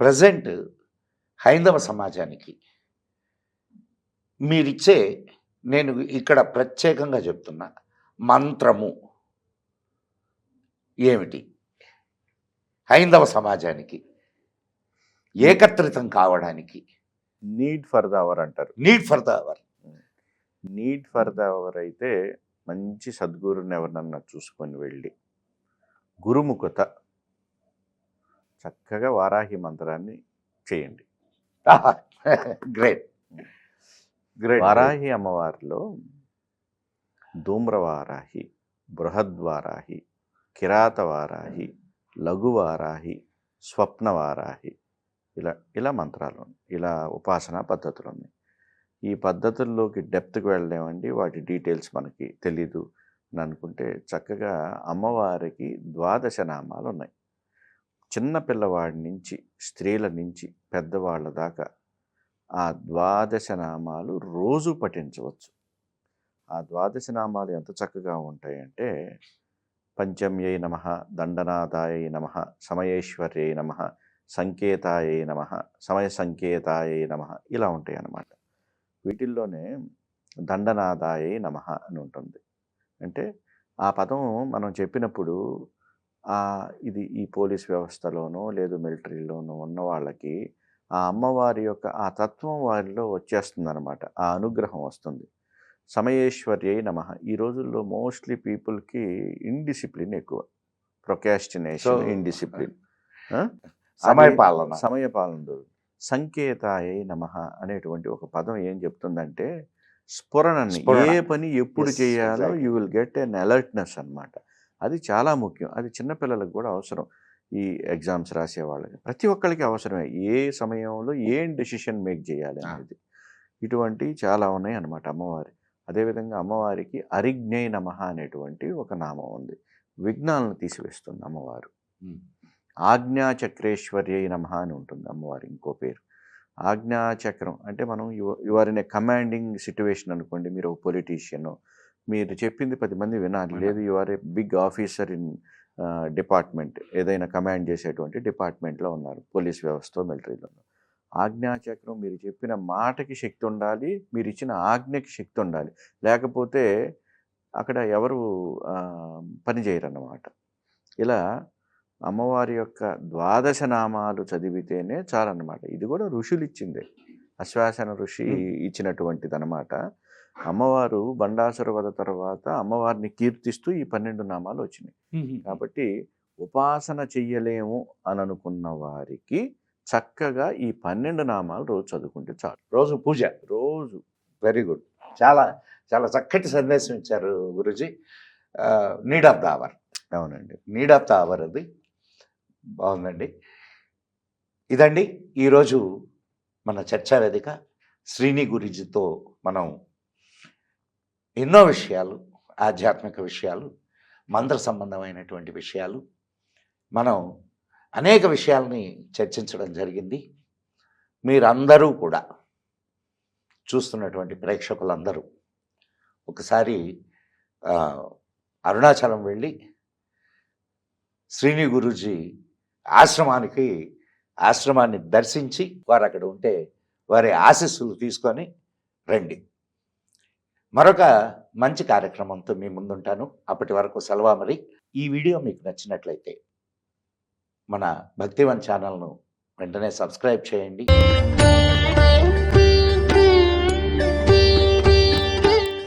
Present హైందవ సమాజానికి మీరిచ్చే నేను ఇక్కడ ప్రత్యేకంగా చెప్తున్నా మంత్రము ఏమిటి? హైందవ సమాజానికి ఏకత్రితం కావడానికి నీడ్ ఫర్ ద అవర్ అంటారు. Need for the hour need for the hour అయితే మంచి సద్గురుని ఎవరినన్నా చూసుకొని వెళ్ళి గురుముఖత చక్కగా వారాహి మంత్రాన్ని చేయండి. గ్రేట్. గ్రేట్ వారాహి అమ్మవారిలో ధూమ్రవారాహి బృహద్వారాహి కిరాతవారాహి లఘువారాహి స్వప్నవారాహి ఇలా ఇలా మంత్రాలు ఉన్నాయి. ఇలా ఉపాసనా పద్ధతులు ఉన్నాయి. ఈ పద్ధతుల్లోకి డెప్త్కి వెళ్ళలేమండి. వాటి డీటెయిల్స్ మనకి తెలీదు. అని అనుకుంటే చక్కగా అమ్మవారికి ద్వాదశ నామాలు ఉన్నాయి. చిన్న పిల్లవాడి నుంచి స్త్రీల నుంచి పెద్దవాళ్ళ దాకా ఆ ద్వాదశ నామాలు రోజు పఠించవచ్చు. ఆ ద్వాదశ నామాలు ఎంత చక్కగా ఉంటాయంటే పంచమ్యై నమ దండనాథాయ నమ సమయేశ్వర్యై నమ సంకేతాయై నమ సమయ సంకేతాయై నమ ఇలా ఉంటాయి అన్నమాట వీటిల్లోనే దండనాదాయై నమ అని ఉంటుంది. అంటే ఆ పదం మనం చెప్పినప్పుడు ఇది ఈ పోలీస్ వ్యవస్థలోనో లేదు మిలిటరీలోనో ఉన్న వాళ్ళకి ఆ అమ్మవారి యొక్క ఆ తత్వం వారిలో వచ్చేస్తుంది అనమాట ఆ అనుగ్రహం వస్తుంది. సమయేశ్వర్యై నమ. ఈ రోజుల్లో మోస్ట్లీ పీపుల్కి ఇండిసిప్లిన్ ఎక్కువ. ప్రొకాస్టినేషన్ So, ఇండిసిప్లిన్ సమయపాలన. సమయపాలన సంకేతాయ నమ అనేటువంటి ఒక పదం ఏం చెప్తుందంటే స్ఫురణని స్ఫురణ. ఏ పని ఎప్పుడు చేయాలో. You will get an alertness అన్నమాట. అది చాలా ముఖ్యం. అది చిన్నపిల్లలకు కూడా అవసరం. ఈ ఎగ్జామ్స్ రాసే వాళ్ళకి. ప్రతి ఒక్కరికి అవసరమే. ఏ సమయంలో ఏం డెసిషన్ మేక్ చేయాలి. అనేది. ఇటువంటి చాలా ఉన్నాయి అన్నమాట అమ్మవారి. అదేవిధంగా అమ్మవారికి అరిజ్ఞై నమ అనేటువంటి ఒక నామం ఉంది. విఘ్నాలను తీసివేస్తుంది అమ్మవారు. ఆజ్ఞాచక్రేశ్వర్యై నమ అని ఉంటుంది అమ్మవారి ఇంకో పేరు. ఆజ్ఞాచక్రం అంటే మనం you are in a commanding situation అనుకోండి. మీరు ఒక పొలిటీషియన్ మీరు చెప్పింది పది మంది వినాలి. లేదు you are a big officer in department ఏదైనా కమాండ్ చేసేటువంటి డిపార్ట్మెంట్లో ఉన్నారు. పోలీస్ వ్యవస్థ మిలిటరీలో ఉన్నారు. ఆజ్ఞాచక్రం మీరు చెప్పిన మాటకి శక్తి ఉండాలి మీరు ఇచ్చిన ఆజ్ఞకి శక్తి ఉండాలి. లేకపోతే అక్కడ ఎవరు ఆ, పని చేయరన్నమాట. ఇలా అమ్మవారి యొక్క ద్వాదశ నామాలు చదివితేనే చాలన్నమాట. ఇది కూడా ఋషులు ఇచ్చిందే. అశ్వాసన ఋషి. ఇచ్చినటువంటిది అనమాట అమ్మవారు బండాసుర వద తర్వాత అమ్మవారిని కీర్తిస్తూ ఈ పన్నెండు నామాలు వచ్చినాయి. కాబట్టి ఉపాసన చెయ్యలేము అని అనుకున్న వారికి చక్కగా ఈ పన్నెండు నామాలు రోజు చదువుకుంటే చాలు. రోజు పూజ. రోజు. Very good. చాలా చాలా చక్కటి సందేశం ఇచ్చారు Guruji. Need of the hour. అవునండి. నీడ్ ఆఫ్ ద అవర్ అది. బాగుందండి. ఇదండి ఈరోజు మన చర్చా వేదిక శ్రీని గురుజీతో మనం ఎన్నో విషయాలు ఆధ్యాత్మిక విషయాలు మంత్ర సంబంధమైనటువంటి విషయాలు మనం అనేక విషయాల్ని చర్చించడం జరిగింది. మీరందరూ కూడా చూస్తున్నటువంటి ప్రేక్షకులందరూ ఒకసారి అరుణాచలం వెళ్ళి శ్రీని గురూజీ ఆశ్రమానికి ఆశ్రమాన్ని దర్శించి వారు అక్కడ ఉంటే వారి ఆశీస్సులు తీసుకొని రండి. మరొక మంచి కార్యక్రమంతో మీ ముందుంటాను. అప్పటి వరకు సెలవా మరి. ఈ వీడియో మీకు నచ్చినట్లయితే మన భక్తివన్ ఛానల్ను వెంటనే సబ్స్క్రైబ్ చేయండి.